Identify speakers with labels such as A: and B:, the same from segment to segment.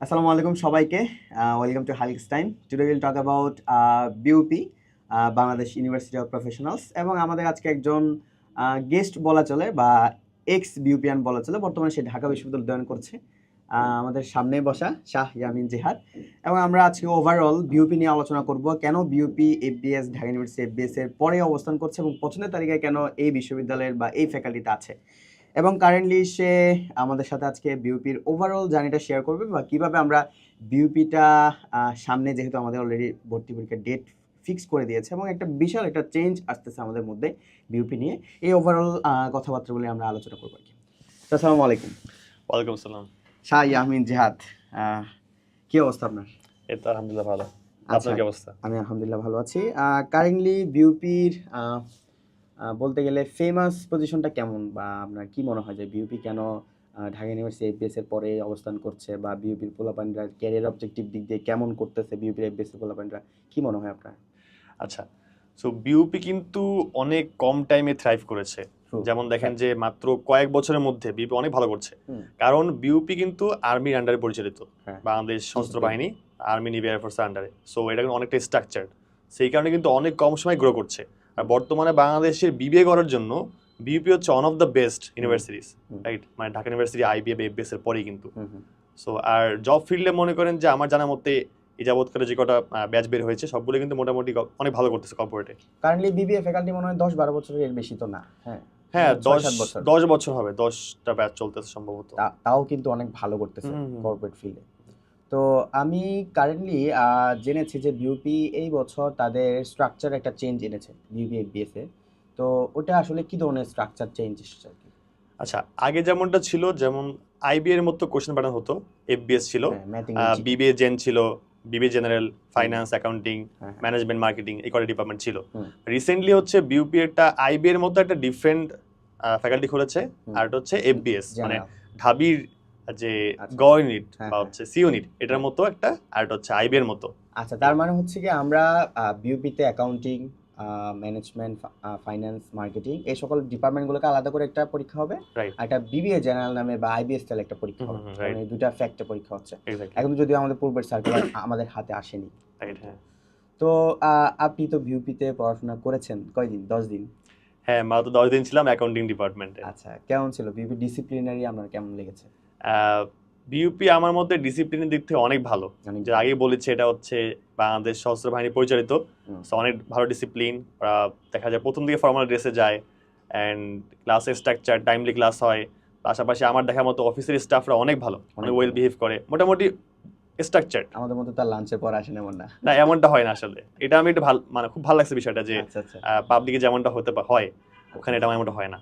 A: আসসালামু আলাইকুম সবাইকে। Welcome to হালিকস্টাইন today will talk about BUP Bangladesh University of Professionals এবং আমাদের আজকে একজন গেস্ট বলা চলে বা এক্স বিউপিয়ান বলা চলে। বর্তমানে সে ঢাকা বিশ্ববিদ্যালয় অধ্যয়ন করছে। আমাদের সামনে বসা শাহ ইয়ামিন জেহাদ। এবং আমরা আজকে ওভারঅল বিউপি নিয়ে আলোচনা করব, কেন BUP FBS Dhaka University FBS এর পরে অবস্থান করছে এবং পছন্দের তালিকায় কেন এই বিশ্ববিদ্যালয়ের বা এই ফ্যাকাল্টিতে আছে। এবং কারেন্টলি সে আমাদের সাথে আজকে বিউপির ওভারঅল জার্নিটা শেয়ার করবে বা কীভাবে আমরা বিউপিটা সামনে যেহেতু আমাদের অলরেডি ভর্তি পরীক্ষার ডেট ফিক্স করে দিয়েছে এবং একটা বিশাল একটা চেঞ্জ আসতেছে আমাদের মধ্যে বিউপি নিয়ে। এই ওভারঅল কথাবার্তাগুলি আমরা আলোচনা করব আর কি। আসসালামু আলাইকুম।
B: ওয়ালাইকুম আসসালাম।
A: শাহ ইয়াহমিন জেহাদ কি অবস্থা আপনার?
B: এই তো আলহামদুলিল্লাহ ভালো।
A: আচ্ছা
B: আপনার কি অবস্থা?
A: আমি আলহামদুলিল্লাহ ভালো আছি। কারেন্টলি বিউপির বলতে গেলে ফেমাস পজিশনটা কেমন? বা আপনার কি মনে হয় যে বিউপি কেন ঢাকা ইউনিভার্সিটি এফবিএস এর পরে অবস্থান করছে? বা বিউপির পোলাপানরা ক্যারিয়ার অবজেক্টিভ দিক দিয়ে কেমন করতেছে বিউপির এফবিএস এর পোলাপানরা? কি মনে হয় আপনার?
B: আচ্ছা সো বিউপি কিন্তু অনেক কম টাইমে থ্রাইভ করেছে। যেমন দেখেন যে মাত্র কয়েক বছরের মধ্যে বিউপি অনেক ভালো করছে। কারণ বিউপি কিন্তু আর্মির আন্ডারে পরিচালিত।
A: হ্যাঁ।
B: বাংলাদেশ সশস্ত্র বাহিনী আর্মি নেভি এয়ারফোর্সের আন্ডারে সো এটা কিন্তু অনেকটা স্ট্রাকচার্ড সেই কারণে কিন্তু অনেক কম সময় গ্রো করছে। আর বর্তমানে বাংলাদেশের বিবিএ করার জন্য বিউপি হচ্ছে one of the best universities right মানে ঢাকা ইউনিভার্সিটি আইবিএফ এফবিএস এর পরেই কিন্তু। সো আর জব ফিল্ডে মনে করেন যে আমার জানার মতে এই যাবৎকালে যে কটা ব্যাচ বের হয়েছে সবগুলো কিন্তু মোটামুটি অনেক ভালো করতেছে কর্পোরেটে
A: কারেন্টলি বিবিএ ফ্যাকাল্টি মনে হয় দশ বারো বছরের এর বেশি তো না হ্যাঁ।
B: হ্যাঁ দশ
A: বছর।
B: দশ বছর হবে দশটা ব্যাচ চলতেছে সম্ভবত।
A: তাও কিন্তু অনেক ভালো করতেছে। কর্পোরেট ফিল্ডে তো আমি কারেন্টলি জেনেছি যে বিউপি এই বছর তাদের স্ট্রাকচার একটা চেঞ্জ এনেছে বিউপি এফবিএস এ। তো ওটা আসলে কি ধরনের স্ট্রাকচার চেঞ্জ এসেছে আর কি?
B: আচ্ছা আগে যেমনটা ছিল যেমন আইবি এর মতো কোশ্চেন প্যাটার্ন হতো এফবিএস ছিল।
A: হ্যাঁ,
B: বিবিএ জেন ছিল। বিবিএ জেনারেল ফাইন্যান্স অ্যাকাউন্টিং
A: হ্যাঁ,
B: ম্যানেজমেন্ট মার্কেটিং এই কটা ডিপার্টমেন্ট ছিল। রিসেন্টলি হচ্ছে বিউপি একটা আইবি এর মতো একটা ডিফারেন্ট ফ্যাকাল্টি খুলেছে। আর এটা হচ্ছে এফবিএস মানে ঢাবির যে
A: আচ্ছা।
B: গ ইউনিট
A: হ্যাঁ,
B: বা
A: হ্যাঁ।
B: হচ্ছে সি ইউনিট এটার মতো একটা আর এটা হচ্ছে মতো।
A: আচ্ছা তার মানে হচ্ছে কি আমরা বিউপিতে অ্যাকাউন্টিং ম্যানেজমেন্ট ফাইন্যান্স মার্কেটিং এই সকল ডিপার্টমেন্টগুলোকে আলাদা করে একটা পরীক্ষা হবে। আর একটা বিবিএ জেনারেল নামে বা আইবিএস স্টাইল একটা পরীক্ষা হবে. এই দুটা ফ্যাক্টে পরীক্ষা হচ্ছে। এখন যদিও আমাদের পূর্বের সার্কুলার আমাদের হাতে আসেনি।
B: হ্যাঁ।
A: তো আপনি তো বিউপিতে পড়াশোনা করেছেন কয়দিন? দশ দিন?
B: হ্যাঁ মাত্র দশ দিন ছিলাম অ্যাকাউন্টিং ডিপার্টমেন্টে
A: আচ্ছা কেমন ছিল? বিউপি ডিসিপ্লিনারি আপনার কেমন লেগেছে?
B: বিউপি আমার মধ্যে ডিসিপ্লিনের দিক থেকে অনেক ভালো। যে আগে বলেছে এটা হচ্ছে বাংলাদেশ সশস্ত্র বাহিনী পরিচালিত। অনেক ভালো ডিসিপ্লিন দেখা যায় প্রথম দিকে ফর্মাল ড্রেসে যায় অ্যান্ড ক্লাসের স্ট্রাকচার টাইমলি ক্লাস হয়। পাশাপাশি আমার দেখার মতো অফিসের স্টাফরা অনেক ভালো
A: অনেক
B: ওয়েল বিহেভ করে। মোটামুটি স্ট্রাকচার
A: আমাদের মতো তার লাঞ্চের পর আসেন এমন না।
B: না এমনটা হয় না আসলে। এটা আমি একটু ভালো মানে খুব ভালো লাগছে বিষয়টা যে
A: আচ্ছা আচ্ছা।
B: পাবলিকে যেমনটা হতে হয় ওখানে এটা আমার এমনটা হয় না।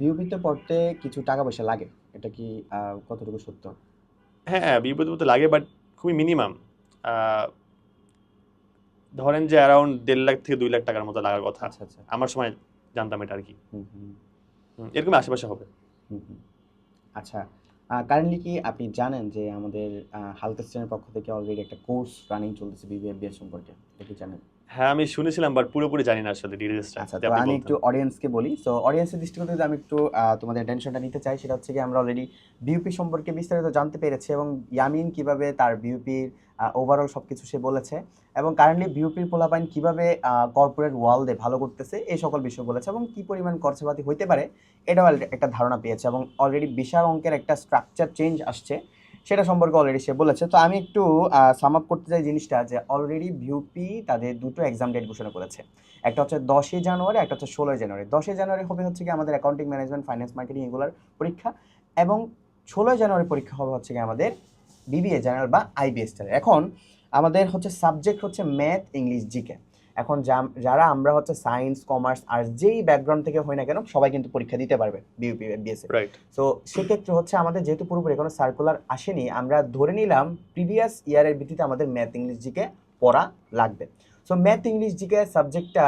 A: বিউপিতে পড়তে কিছু টাকা পয়সা লাগে এটা কি কতটুকু সত্য?
B: হ্যাঁ বিপদ বিপদ লাগে বাট খুবই মিনিমাম ধরেন যে অ্যারাউন্ড দেড় লাখ থেকে দুই লাখ টাকার মতো লাগার কথা।
A: আচ্ছা আচ্ছা।
B: আমার সময় জানতাম এটা আর কি
A: হুম হুম।
B: হুম, এরকম আশেপাশে হবে।
A: হুম হুম। আচ্ছা কারেন্টলি কি আপনি জানেন যে আমাদের হালকেস্টেনের পক্ষ থেকে অলরেডি একটা কোর্স রানিং চলতেছে বিবিএফবিএস সম্পর্কে? এটা কি জানেন?
B: হ্যাঁ আমি শুনেছিলাম বাট পুরোপুরি জানি না আসলে ডিটেলসটা
A: আচ্ছা তো আমি একটু অডিয়েন্সকে বলি। সো অডিয়েন্সের দৃষ্টিকোণ থেকে আমি একটু তোমাদের টেনশনটা নিতে চাই সেটা হচ্ছে কি আমরা অলরেডি বিউপি সম্পর্কে বিস্তারিত জানতে পেরেছি এবং ইয়ামিন কীভাবে তার বিউপির ওভারঅল সব কিছু সে বলেছে এবং কারেন্টলি বিউপির পোলাপাইন কীভাবে কর্পোরেট ওয়ার্ল্ডে ভালো করতেছে এই সকল বিষয় বলেছে এবং কি পরিমাণ খরচাপাতি হইতে পারে এটাও একটা ধারণা পেয়েছে এবং অলরেডি বিশাল অঙ্কের একটা স্ট্রাকচার চেঞ্জ আসছে। সেটা সম্পর্কে অলরেডি সে বলেছে। তো আমি একটু সাম আপ করতে চাই জিনিসটা যে অলরেডি ভিউপি তাদের দুটো এক্সাম ডেট ঘোষণা করেছে। একটা হচ্ছে দশই জানুয়ারি, একটা হচ্ছে ষোলোই জানুয়ারি। দশই জানুয়ারি হবে হচ্ছে কি আমাদের অ্যাকাউন্টিং ম্যানেজমেন্ট ফাইন্যান্স মার্কেটিং এগুলোর পরীক্ষা এবং ষোলোই জানুয়ারি পরীক্ষা হবে হচ্ছে কি আমাদের বিবিএ জেনারেল বা আইবিএস এখন আমাদের হচ্ছে সাবজেক্ট হচ্ছে ম্যাথ ইংলিশ জিকে এখন যারা আমরা হচ্ছে সায়েন্স কমার্স আর্টস যেই ব্যাকগ্রাউন্ড থেকে হয় না কেন সবাই কিন্তু পরীক্ষা দিতে পারবে বিউপি বিএস
B: রাইট
A: সো সেক্ষেত্রে হচ্ছে আমাদের যেহেতু পুরোপুরি কোনো সার্কুলার আসেনি আমরা ধরে নিলাম প্রিভিয়াস ইয়ারের ভিত্তিতে আমাদের ম্যাথ ইংলিশ জিকে পড়া লাগবে। সো ম্যাথ ইংলিশ জিকে সাবজেক্টটা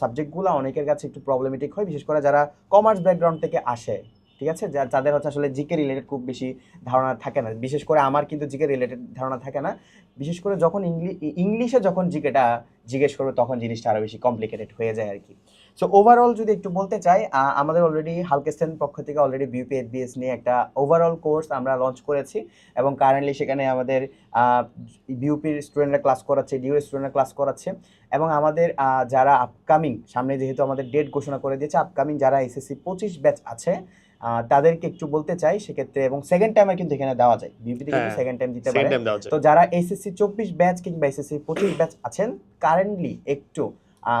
A: সাবজেক্টগুলো অনেকের কাছে একটু প্রবলেমেটিক হয় বিশেষ করে যারা কমার্স ব্যাকগ্রাউন্ড থেকে আসে। ঠিক আছে? যাদের হচ্ছে আসলে জিকে রিলেটেড খুব বেশি ধারণা থাকে না। বিশেষ করে আমার কিন্তু জিকে রিলেটেড ধারণা থাকে না। বিশেষ করে যখন ইংলিশ ইংলিশে যখন জিকেটা জিজ্ঞেস করবে, তখন জিনিসটা আরও বেশি কমপ্লিকেটেড হয়ে যায় আর কি। সো ওভারঅল যদি একটু বলতে চাই আমাদের অলরেডি হালকেস্টেন পক্ষ থেকে অলরেডি বিউপি এফবিএস নিয়ে একটা ওভারঅল কোর্স আমরা লঞ্চ করেছি এবং কারেন্টলি সেখানে আমাদের বিউপির স্টুডেন্টরা ক্লাস করাচ্ছে ডিউ স্টুডেন্টরা ক্লাস করাচ্ছে এবং আমাদের যারা আপকামিং সামনে যেহেতু আমাদের ডেট ঘোষণা করে দিয়েছে আপকামিং যারা এসএসসি পঁচিশ ব্যাচ আছে তাদেরকে একটু বলতে চাই সেক্ষেত্রে এবং সেকেন্ড টাইমে কিন্তু এখানে দেওয়া যায়। বিউপিতে কিন্তু
B: হ্যাঁ,
A: সেকেন্ড টাইম দিতে পারে। তো যারা এসএসসি চব্বিশ ব্যাচ কিংবা এসএসসি পঁচিশ ব্যাচ আছেন কারেন্টলি একটু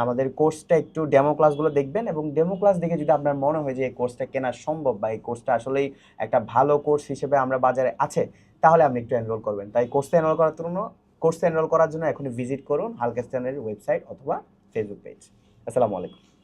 A: আমাদের কোর্সটা একটু ডেমো ক্লাসগুলো দেখবেন এবং ডেমো ক্লাস দেখে যদি আপনার মনে হয় যে এই কোর্সটা কেনা সম্ভব বা এই কোর্সটা আসলেই একটা ভালো কোর্স হিসেবে আমরা বাজারে আছে তাহলে আপনি একটু এনরোল করবেন। তাই কোর্সে এনরোল করার জন্য কোর্সে এনরোল করার জন্য এখনই ভিজিট করুন হালকা হালকেস্টানের ওয়েবসাইট অথবা ফেসবুক পেজ আসসালামু আলাইকুম।